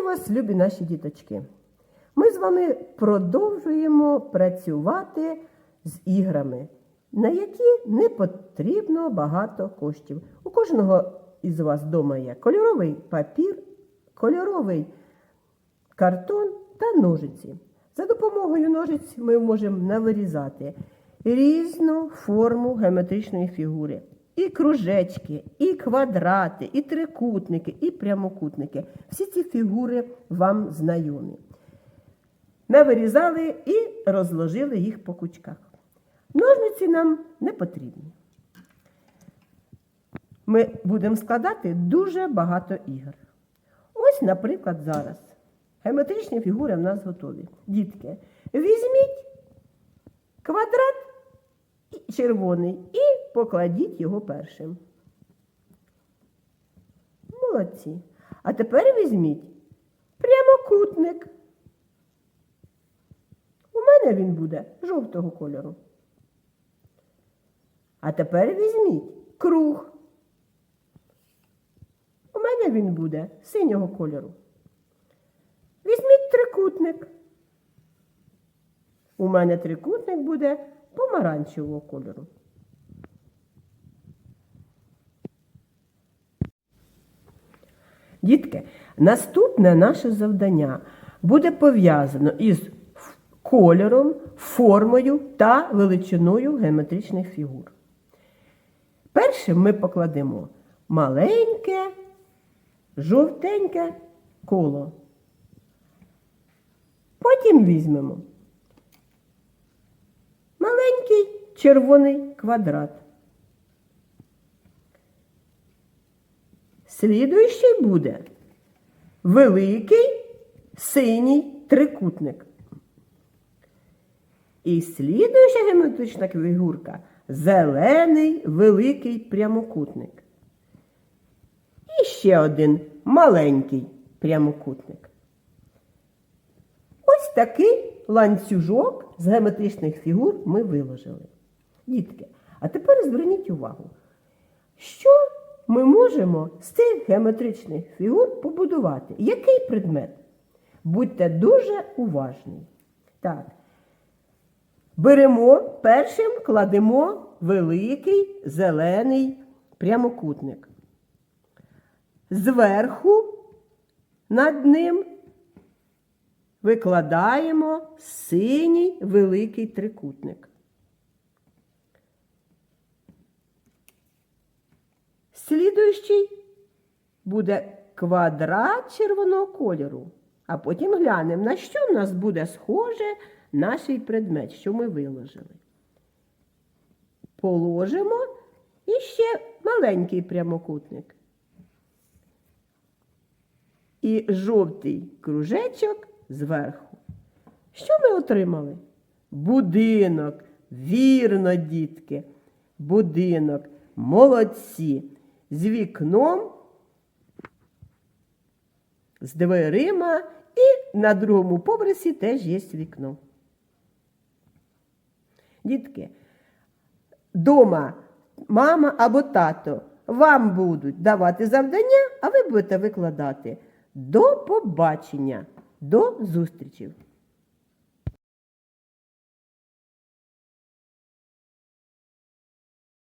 Вітаю вас, любі наші діточки! Ми з вами продовжуємо працювати з іграми, на які не потрібно багато коштів. У кожного із вас вдома є кольоровий папір, кольоровий картон та ножиці. За допомогою ножиць ми можемо навирізати різну форму геометричної фігури. І кружечки, і квадрати, і трикутники, і прямокутники. Всі ці фігури вам знайомі. Навирізали і розложили їх по кучках. Ножниці нам не потрібні. Ми будемо складати дуже багато ігор. Ось, наприклад, зараз. Геометричні фігури в нас готові. Дітки, візьміть квадрат червоний і покладіть його першим. Молодці. А тепер візьміть прямокутник. У мене він буде жовтого кольору. А тепер візьміть круг. У мене він буде синього кольору. Візьміть трикутник. У мене трикутник буде помаранчевого кольору. Дітки, наступне наше завдання буде пов'язано із кольором, формою та величиною геометричних фігур. Першим ми покладемо маленьке, жовтеньке коло. Потім візьмемо маленький червоний квадрат. Слідуючий буде великий синій трикутник. І слідуюча геометрична фігурка зелений великий прямокутник. І ще один маленький прямокутник. Ось такий ланцюжок з геометричних фігур ми виложили. Дітки, а тепер зверніть увагу, що ми можемо з цих геометричних фігур побудувати? Який предмет? Будьте дуже уважні. Так. Беремо першим кладемо великий зелений прямокутник. Зверху над ним викладаємо синій великий трикутник. Слідуючий буде квадрат червоного кольору. А потім глянемо, на що в нас буде схоже наш предмет, що ми виложили. Положимо і ще маленький прямокутник. І жовтий кружечок зверху. Що ми отримали? Будинок. Вірно, дітки. Будинок. Молодці. З вікном, з дверима і на другому поверсі теж є вікно. Дітки, дома мама або тато вам будуть давати завдання, а ви будете викладати. До побачення, до зустрічі!